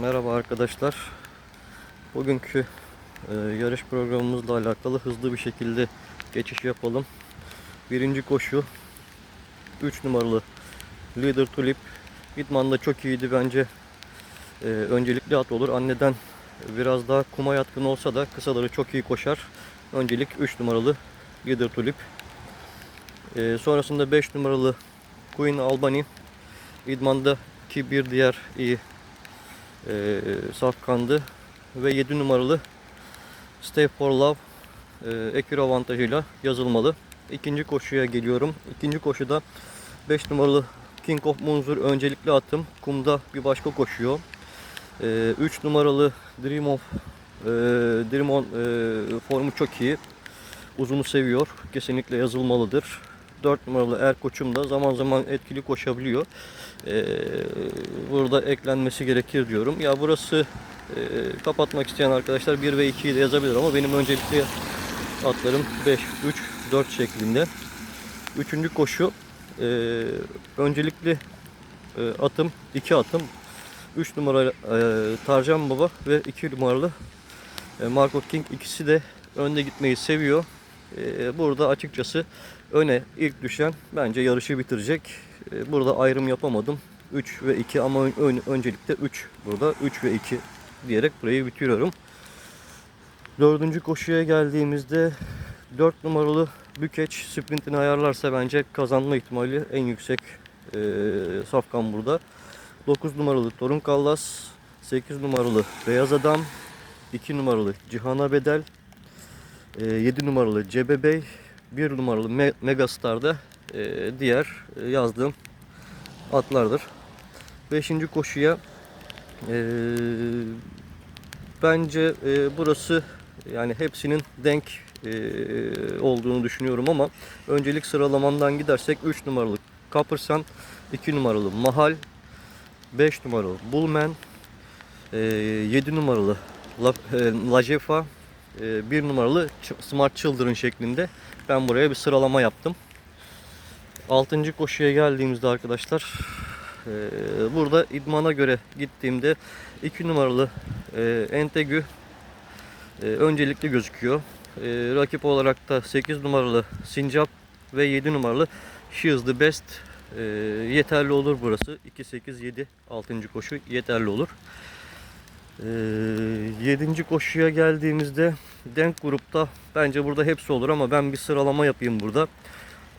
Merhaba arkadaşlar. Bugünkü e, yarış programımızla alakalı hızlı bir şekilde geçiş yapalım. Birinci koşu 3 numaralı Leader Tulip. İdman'da çok iyiydi bence. E, öncelikli at olur. Anneden biraz daha kuma yatkın olsa da kısaları çok iyi koşar. Öncelik 3 numaralı Leader Tulip. E, sonrasında 5 numaralı Queen Albany. İdman'da ki bir diğer iyi e, safkandı ve 7 numaralı Stay for Love e, ekür avantajıyla yazılmalı. İkinci koşuya geliyorum. İkinci koşuda 5 numaralı King of Munzur öncelikli atım. Kumda bir başka koşuyor. 3 numaralı Dream of e, Dream on e, formu çok iyi. Uzunu seviyor. Kesinlikle yazılmalıdır. 4 numaralı Erkoç'um da zaman zaman etkili koşabiliyor. Ee, burada eklenmesi gerekir diyorum. Ya burası e, kapatmak isteyen arkadaşlar 1 ve 2'yi de yazabilir ama benim öncelikli atlarım 5, 3, 4 şeklinde. Üçüncü koşu e, öncelikli e, atım 2 atım. 3 numara e, Tarcan Baba ve 2 numaralı e, Marco King ikisi de önde gitmeyi seviyor. E, burada açıkçası öne ilk düşen bence yarışı bitirecek. E, Burada ayrım yapamadım. 3 ve 2 ama ön- öncelikle 3 burada. 3 ve 2 diyerek burayı bitiriyorum. Dördüncü koşuya geldiğimizde 4 numaralı Bükeç sprintini ayarlarsa bence kazanma ihtimali en yüksek e, safkan burada. 9 numaralı Torun Kallas, 8 numaralı Beyaz Adam, 2 numaralı Cihana Bedel, 7 numaralı Cebe Bey, 1 numaralı Me- Megastar'da e, diğer e, yazdığım atlardır. 5. koşuya e, bence burası yani hepsinin denk olduğunu düşünüyorum ama öncelik sıralamandan gidersek 3 numaralı Kapırsan, 2 numaralı Mahal, 5 numaralı Bullman, e, 7 numaralı La, Lajefa, 1 numaralı Ç- Smart Children şeklinde ben buraya bir sıralama yaptım. 6. koşuya geldiğimizde arkadaşlar e, burada idmana göre gittiğimde 2 numaralı e, Entegü öncelikli gözüküyor. Rakip olarak da 8 numaralı Sincap ve 7 numaralı She is the best yeterli olur burası. 2 8 7 6. koşu yeterli olur. 7. koşuya geldiğimizde denk grupta bence burada hepsi olur ama ben bir sıralama yapayım burada.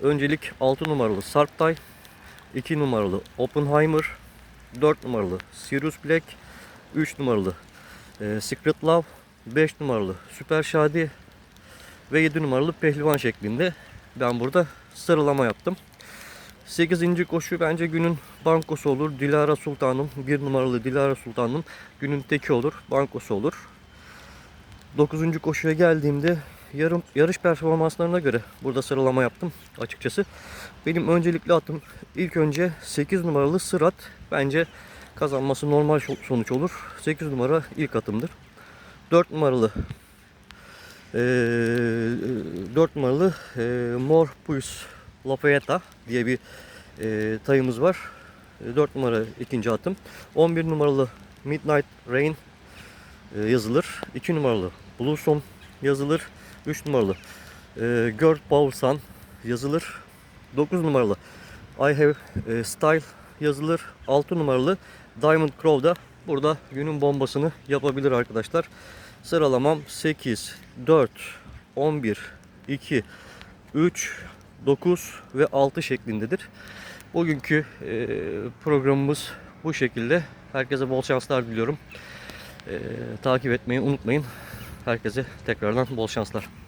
Öncelik 6 numaralı Sarptay, 2 numaralı Oppenheimer, 4 numaralı Sirius Black, 3 numaralı e, Secret Love, 5 numaralı Süper Şadi ve 7 numaralı Pehlivan şeklinde ben burada sıralama yaptım. 8. koşu bence günün bankosu olur. Dilara Sultanım, 1 numaralı Dilara Sultanım günün teki olur, bankosu olur. 9. koşuya geldiğimde yarım yarış performanslarına göre burada sıralama yaptım açıkçası. Benim öncelikli atım ilk önce 8 numaralı Sırat bence kazanması normal sonuç olur. 8 numara ilk atımdır. 4 numaralı eee 4 numaralı eee Mor Puis Lafayette diye bir eee tayımız var. 4 numara ikinci atım. 11 numaralı Midnight Rain e, yazılır. 2 numaralı Blueson yazılır. 3 numaralı e, Girl Power Sun yazılır. 9 numaralı I Have e, Style yazılır. 6 numaralı Diamond Crow da burada günün bombasını yapabilir arkadaşlar. Sıralamam 8, 4, 11, 2, 3, 9 ve 6 şeklindedir. Bugünkü e, programımız bu şekilde. Herkese bol şanslar diliyorum. E, takip etmeyi unutmayın. Herkese tekrardan bol şanslar.